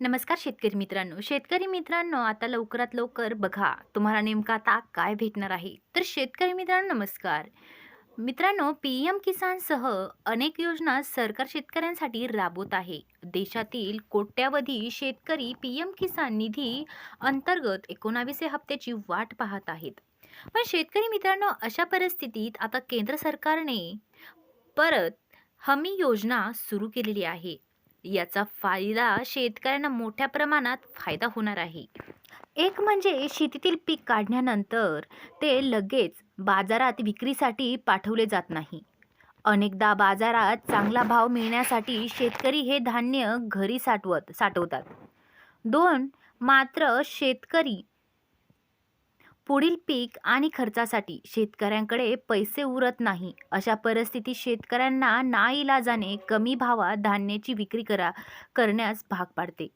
नमस्कार शेतकरी मित्रांनो. शेतकरी मित्रांनो आता लवकरात लवकर बघा तुम्हाला नेमका आता काय भेटणार आहे? तर शेतकरी मित्रांनो नमस्कार. मित्रांनो पी एम किसानसह अनेक योजना सरकार शेतकऱ्यांसाठी राबवत आहे. देशातील कोट्यावधी शेतकरी पी एम किसान निधी अंतर्गत एकोणावीसे हप्त्याची वाट पाहत आहेत. पण शेतकरी मित्रांनो अशा परिस्थितीत आता केंद्र सरकारने परत हमी योजना सुरू केलेली आहे. याचा फायदा शेतकऱ्यांना मोठ्या प्रमाणात फायदा होणार आहे. एक म्हणजे शेतीतील पीक काढण्यानंतर ते लगेच बाजारात विक्रीसाठी पाठवले जात नाही. अनेकदा बाजारात चांगला भाव मिळण्यासाठी शेतकरी हे धान्य घरी साठवत साठवतात. दोन मात्र शेतकरी पुढील पीक आणि खर्चासाठी शेतकऱ्यांकडे पैसे उरत नाही. अशा परिस्थितीत शेतकऱ्यांना नाईलाजाने कमी भावात धान्याची विक्री करा करण्यास भाग पाडते.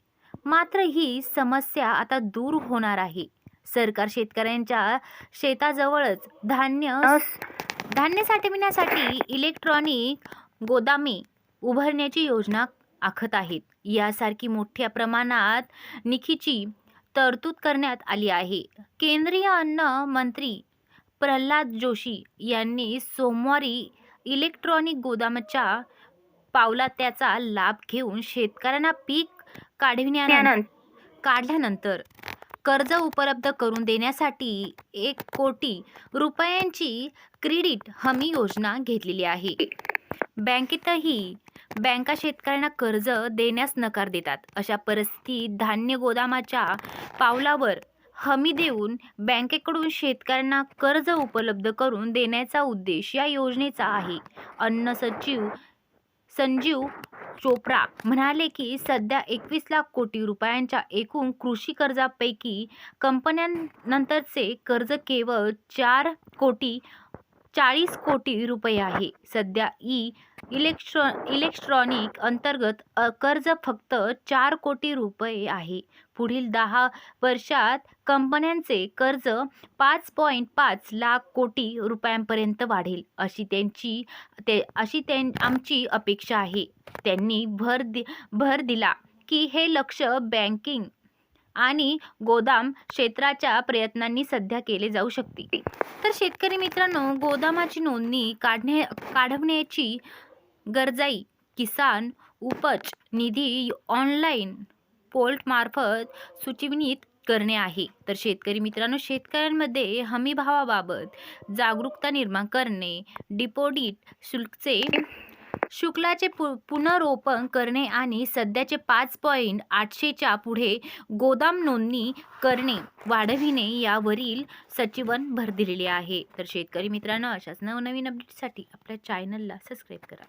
मात्र ही समस्या आता दूर होणार आहे. सरकार शेतकऱ्यांच्या शेताजवळच धान्य धान्य साठविण्यासाठी इलेक्ट्रॉनिक गोदामे उभारण्याची योजना आखत आहेत. यासारखी मोठ्या प्रमाणात निधीची तरतूद करण्यात आली आहे. केंद्रीय अन्न मंत्री प्रल्हाद जोशी यांनी सोमवारी इलेक्ट्रॉनिक गोदामाच्या पावला त्याचा लाभ घेऊन शेतकऱ्यांना पीक काढविण्यानंतर काढल्यानंतर कर्ज उपलब्ध करून देण्यासाठी एक कोटी रुपयांची क्रेडिट हमी योजना घेतलेली आहे. बँकेतही बँका शेतकऱ्यांना कर्ज देण्यास नकार देतात. अशा परिस्थितीत धान्य गोदामाच्या पावलावर हमी देऊन बँकेकडून शेतकऱ्यांना कर्ज उपलब्ध करून देण्याचा उद्देश या योजनेचा आहे. अन्न सचिव संजीव चोप्रा म्हणाले की सध्या एकवीस लाख कोटी रुपयांच्या एकूण कृषी कर्जापैकी कंपन्यांनंतरचे कर्ज केवळ चार कोटी चाळीस कोटी रुपये आहे. सध्या ई इलेक्ट्रॉ इलेक्ट्रॉनिक अंतर्गत कर्ज फक्त चार कोटी रुपये आहे. पुढील दहा वर्षात कंपन्यांचे कर्ज पाच पॉईंट पाच लाख कोटी रुपयांपर्यंत वाढेल अशी त्यांची ते अशी त्यां आमची अपेक्षा आहे. त्यांनी भर दि भर दिला की हे लक्ष बँकिंग आणि गोदाम क्षेत्राच्या प्रयत्नांनी सध्या केले जाऊ शकते. तर शेतकरी मित्रांनो गोदामाची नोंदणी काढणे काढवण्याची गरजाई किसान उपज निधी ऑनलाईन पोर्टमार्फत सूचवित करणे आहे. तर शेतकरी मित्रांनो शेतकऱ्यांमध्ये हमी भावाबाबत जागरूकता निर्माण करणे डिपॉझिट शुल्कचे शुक्लाचे पु पुनरोपण करणे आणि सध्याचे पाच पॉईंट आठशेच्या पुढे गोदाम नोंदणी करणे वाढविणे यावरील सचिवन भर दिलेली आहे. तर शेतकरी मित्रांनो अशाच नवनवीन अपडेटसाठी आपल्या चॅनलला सबस्क्राईब करा.